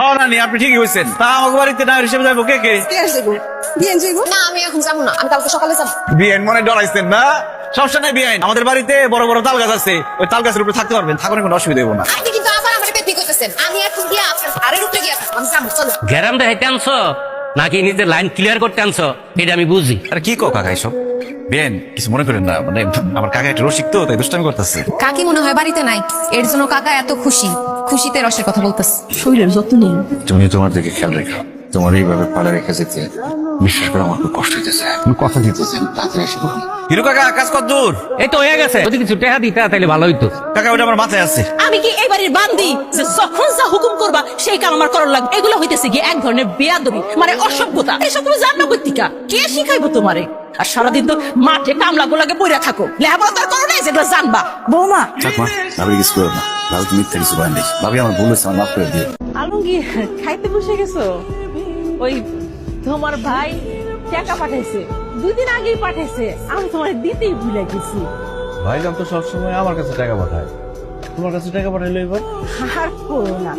ও নানি আপনি ঠিকই হয়েছেন তা আমাকে বাড়িতে না হিসেবে যাব কে কে? কে যাইবো? না আমি এখন যাব না আমি কালকে সকালে যাব। বিয়েন মনে ডরাইছেন না? সমস্যা নাই বিয়েন। আমাদের বাড়িতে বড় বড় তাল গাছ আছে ওই তাল গাছের উপরে থাকতে পারবেন থাকুন কোনো অসুবিধা হব না। আপনি কিন্তু আবার আমার পেটি করতেছেন আমি এখন গিয়ে আপনার আরের উপরে গিয়ে আমি যাব চলো। গ্যারাম দেখাইতে আনছো? নাকি নিজের লাইন ক্লিয়ার করতে আনছো? এটা আমি বুঝি। আর কি কো কাকা এসব? বিয়েন কিছু মনে করেন না মানে আমার কাকা একটু রসিক তো তাই দুষ্টামি করতেছে। কাকি মনে হয় বাড়িতে নাই। এর জন্য কাকা এত খুশি। খুশিতে রসের কথা বলতেছে। শরীরের যত্ন নিন। তুমি তোমার দিকে খেয়াল রেখো। তোমার এইভাবে পালে রেখে যেতে বিশ্বাস করে আমার খুব কষ্ট হইতেছে। আমি কথা দিতেছি তাড়াতাড়ি হিরো কাকা কাজ কত দূর। এই তো হয়ে গেছে। যদি কিছু টেহা দিতে তাহলে ভালো হইতো। কাকা ওটা আমার মাথায় আছে। আমি কি এই বাড়ির বান্দি যে যখন যা হুকুম করবা সেই কাম আমার করার লাগবে? এগুলো হইতেছে গিয়ে এক ধরনের বেয়াদবি মানে অসভ্যতা। এসব তুমি জানো কর্তিকা কে শিখাইবো তোমারে? আর সারাদিন তো মাঠে কামলা গোলাকে বইরা থাকো লেখাপড়া তার করো নাই যেগুলো জানবা। বৌমা। থাক মা ভাবি কিছু করো না। ভাবি তুমি মিথ্যা কিছু ভাবি আমার ভুল হয়েছে আমার মাফ করে দিও। আলমগীর খাইতে বসে গেছো? ওই তোমার ভাই টাকা পাঠাইছে দুই দিন আগেই পাঠাইছে। আমি তোমার দিতেই ভুলে গেছি। ভাইজান তো সবসময় আমার কাছে টাকা পাঠায়। তোমার কাছে টাকা পাঠাইলো এবার? আর করো না।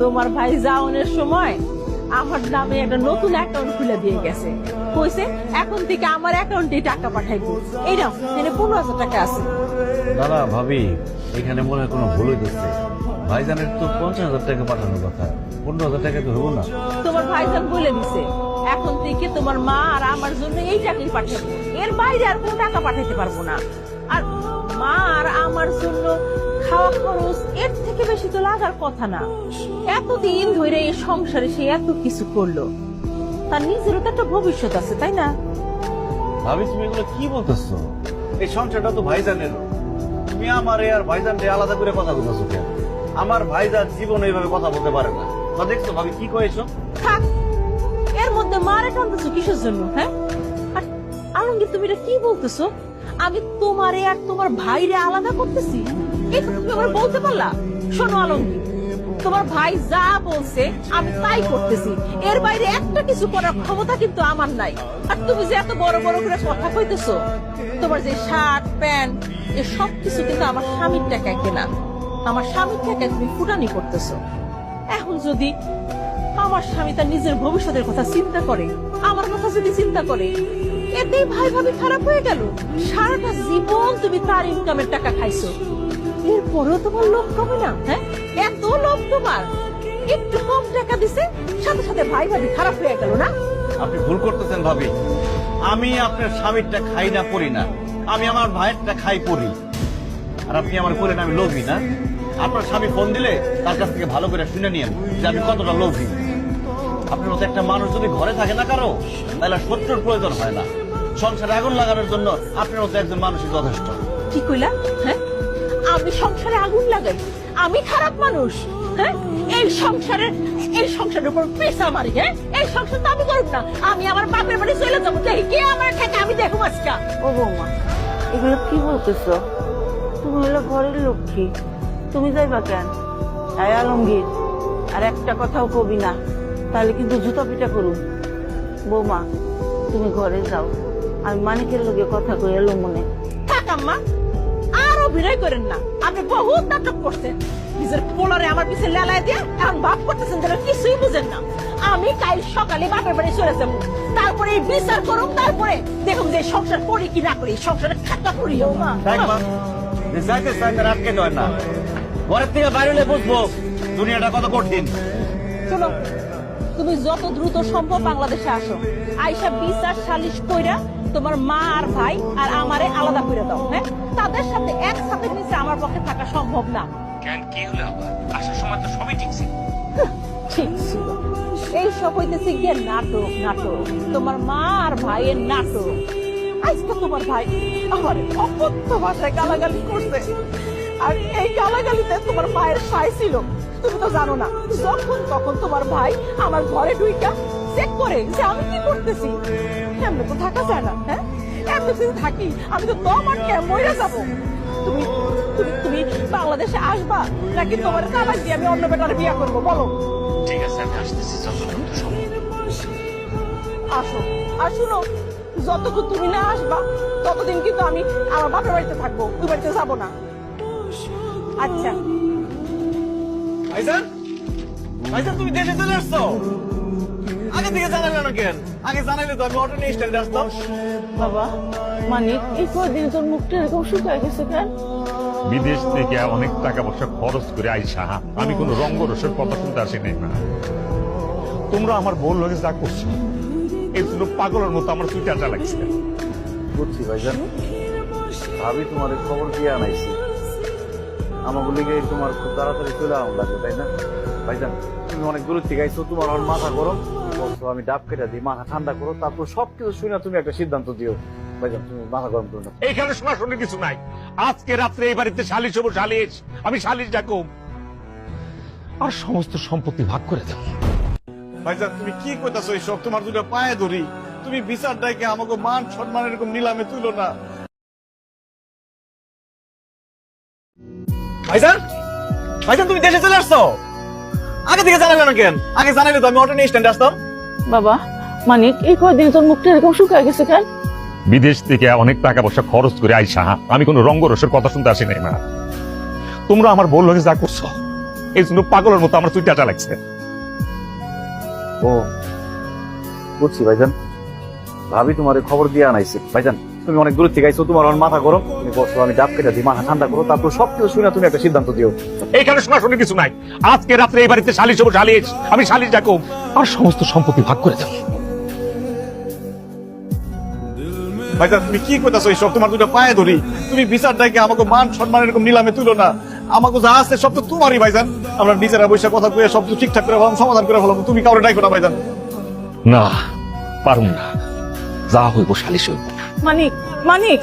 তোমার ভাই যাওয়ানোর সময় আমার নামে একটা নতুন অ্যাকাউন্ট খুলে দিয়ে গেছে। কইছে এখন থেকে আমার অ্যাকাউন্টে টাকা পাঠাইবো। এই নাও এখানে পনেরো হাজার টাকা আছে। না ভাবি এখানে মনে হয় কোনো ভুল হইতেছে। ভাইজানের তো পঞ্চাশ হাজার টাকা পাঠানোর কথা। পনেরো হাজার টাকা তো হব না। তোমার ভাইজান বলে দিছে এখন থেকে তোমার মা আর আমার জন্য এই টাকাই পাঠাবো। এর বাইরে আর কোনো টাকা পাঠাইতে পারব না। আর মা আর আমার জন্য খাওয়া খরচ এর থেকে বেশি তো লাগার কথা না। এতদিন ধরে এই সংসারে সে এত কিছু করল। তার নিজেরও তো একটা ভবিষ্যৎ আছে তাই না? ভাবি তুমি এগুলো কি বলতেছো? এই সংসারটা তো ভাইজানের। তুমি আমার আর ভাইজানকে আলাদা করে কথা বলতেছো কেন? আমার ভাইজান জীবনে এইভাবে কথা বলতে পারে না। তা দেখছ ভাবি কি কয়েছো? থাক এর মধ্যে মারে টানতেছো কিসের জন্য হ্যাঁ? আর আলমগীর তুমি এটা কি বলতেছো? আমি তোমারে আর তোমার ভাইরে আলাদা করতেছি? বলতে পারলা? শোনো আলমগীর, তোমার ভাই যা বলছে, আমি তাই করতেছি। এর বাইরে একটা কিছু করার ক্ষমতা কিন্তু আমার নাই। আর তুমি যে এত বড় বড় করে কথা কইতেছো, তোমার যে শার্ট, প্যান্ট এ সব কিছু কিন্তু আমার স্বামীর টাকায় কেনা। আমার স্বামীর টাকায় তুমি ফুটানি করতেছো। এখন যদি আমার স্বামী তার নিজের ভবিষ্যতের কথা চিন্তা করে, আমার কথা যদি চিন্তা করে, এতেই ভাই ভাবি খারাপ হয়ে গেল। সারাটা জীবন তুমি তার ইনকামের টাকা খাইছো। এরপরেও তোমার লোভ কমে না হ্যাঁ? এত লোভ তোমার। একটু কম টাকা দিছে, সাথে সাথে ভাই ভাবি খারাপ হয়ে গেল না? আপনি ভুল করতেছেন ভাবি। আমি আপনার স্বামীরটা খাই না, পড়ি না। আমি আমার ভাইয়েরটা খাই, পড়ি। আর আপনি আমার করেন, আমি লোভী না। আপনার স্বামী ফোন দিলে তার কাছ থেকে ভালো করে শুনে নিয়েন যে আমি কতটা লোভী। আপনার মতো একটা মানুষ যদি ঘরে থাকে না কারও তাহলে শত্রুর প্রয়োজন হয় না। সংসারে আগুন লাগানোর জন্য আপনার মতো একজন মানুষই যথেষ্ট। কি কইলা? হ্যাঁ? আমি সংসারে আগুন লাগাই। আমি খারাপ মানুষ। হ্যাঁ? এই সংসারের এই সংসারের উপর পেশা মারি হ্যাঁ? এই সংসার তো আমি করব না। আমি আমার বাপের বাড়ি চলে যাব। দেখি কে আমার থেকে আমি দেখো আজকা। ও বৌমা এগুলো কি বলতেছ? তুমি হলো ঘরের লক্ষ্মী। তুমি যাইবা কেন? তাই আলমগীর আর একটা কথাও কবি না। তাহলে কিন্তু জুতা পিটা করুন। বৌমা তুমি ঘরে যাও। আমি মানিকের লোকে কথা কই এলো মনে। থাক আম্মা আর অভিনয় করেন না। আপনি বহুত নাটক করছেন। নিজের পোলারে আমার পিছে লেলায় দিয়ে এখন ভাব করতেছেন যেন কিছুই বুঝেন না। আমি কাল সকালে বাপের বাড়ি চলে যাব। তারপরে এই বিচার করুন তারপরে দেখুন যে সংসার করি কি না করি সংসারে খাতা করি। যাইতে চাই আটকে দেয় না। ঘরের থেকে বাইরে বুঝব দুনিয়াটা কত কঠিন। শোনো তুমি যত দ্রুত সম্ভব বাংলাদেশে আসো। আইসা বিচার সালিশ কইরা তোমার মা আর ভাই আর আমারে আলাদা করে দাও হ্যাঁ? তাদের সাথে একসাথে নিচে আমার পক্ষে থাকা সম্ভব না। কেন? কি হলো আসার সময় তো সবই ঠিক ছিল। ঠিক ছিল। এই সব হইতেছে গিয়ে নাটক নাটক। তোমার মা আর ভাইয়ের নাটক। আজকে তোমার ভাই আমার অপত্য ভাষায় গালাগালি করছে। আর এই গালাগালিতে তোমার মায়ের সাই ছিল। তুমি তো জানো না যখন তখন তোমার ভাই আমার ঘরে ঢুইকা চেক করে যে আমি কি করতেছি। এমনি তো থাকা যায় না হ্যাঁ? এমনি যদি থাকি আমি তো দম আটকে মরে যাব। তুমি তুমি তুমি বাংলাদেশে আসবা নাকি তোমার কাবার দিয়ে আমি অন্য বেটার বিয়ে করব? বলো। ঠিক আছে আমি আসতেছি আসো আর শুনো যতক্ষণ তুমি না আসবা ততদিন কিন্তু আমি আমার বাপের বাড়িতে থাকব ওই বাড়িতে যাব না। আচ্ছা। ভাইজান? ভাইজান তুমি দেশে চলে আসছো? আগে থেকে জানালে না কেন? আগে জানাইলে তো আমি অটো নিয়ে স্ট্যান্ডে আসতাম। বাবা মানিক এই কদিন তোর মুখটা এরকম শুকায় গেছে কেন? বিদেশ থেকে অনেক টাকা পয়সা খরচ করে আইসা আমি কোনো রঙ্গরসের কথা শুনতে আসি নাই না তোমরা আমার বল হয়ে যা করছ এই জন্য পাগলের মতো আমার তুই টাটা লাগছে বুঝছি ভাইজান। ভাবি তোমার খবর দিয়ে আনাইছি। আমার লিগে তোমার খুব তাড়াতাড়ি চলে আম লাগবে, তাই না? ভাইজান, তুমি অনেক দূর থেকে আইছো, তোমার আমার মাথা গরম। বলছো, আমি ডাব কেটে দিই, মাথা ঠান্ডা করো, তারপর সবকিছু শুনে তুমি একটা সিদ্ধান্ত দিও। ভাইজান, তুমি মাথা গরম করো এইখানে শোনাশোনি কিছু নাই। আজকে রাত্রে এই বাড়িতে সালিশ হব, সালিশ। আমি সালিশ ডাকুম। আর সমস্ত সম্পত্তি ভাগ করে দেবো ভাইজান, তুমি কি কইতাছো এইসব? তোমার দুটো পায়ে ধরি। তুমি বিচার ডাইকে আমাকে মান সম্মান এরকম নিলামে তুলো না। ভাইজান? ভাইজান তুমি দেশে চলে আসছো? আগে থেকে জানালে না কেন? আগে জানাইলে তো আমি অটো নিয়ে স্ট্যান্ডে আসতাম। বাবা মানিক এই কদিন তোর মুখটা এরকম শুকায় গেছে কেন? বিদেশ থেকে অনেক টাকা পয়সা খরচ করে আইসা আমি কোনো রঙ্গরসের কথা শুনতে আসি নাই না তোমরা আমার বল হয়ে যা করছ এই জন্য পাগলের মতো আমার তুই টাটা লাগছে ও বুঝছি ভাইজান। ভাবি তোমার খবর দিয়ে আনাইছে। ভাইজান তুমি অনেক দূর থেকে আইছো তোমার আমার মাথা গরম। তুমি বলছো আমি ডাব কেটে দিই মাথা ঠান্ডা করো। তারপর সবকিছু শুনে তুমি একটা সিদ্ধান্ত দিও। এইখানে শোনাশোনি কিছু নাই। আজকে রাত্রে এই বাড়িতে সালিশ হব সালিশ। আমি শালিশ ডাকো। আর সমস্ত সম্পত্তি ভাগ করে দেবো ভাইজান তুমি কি এইসব? তোমার দুটো পায়ে ধরি। তুমি বিচার ডাইকে আমাকে মান সম্মান এরকম নিলামে তুলো না। আমাকে যা আছে সব তো তোমারই ভাইজান। আমরা নিজেরা বসে কথা কয়ে সব কিছু ঠিকঠাক করে ফেলাম সমাধান করে ফেলাম। তুমি কাউরে ডাইকো না ভাইজান। না পারুম না। যা হইব সালিশ হইব। মানিক মানিক।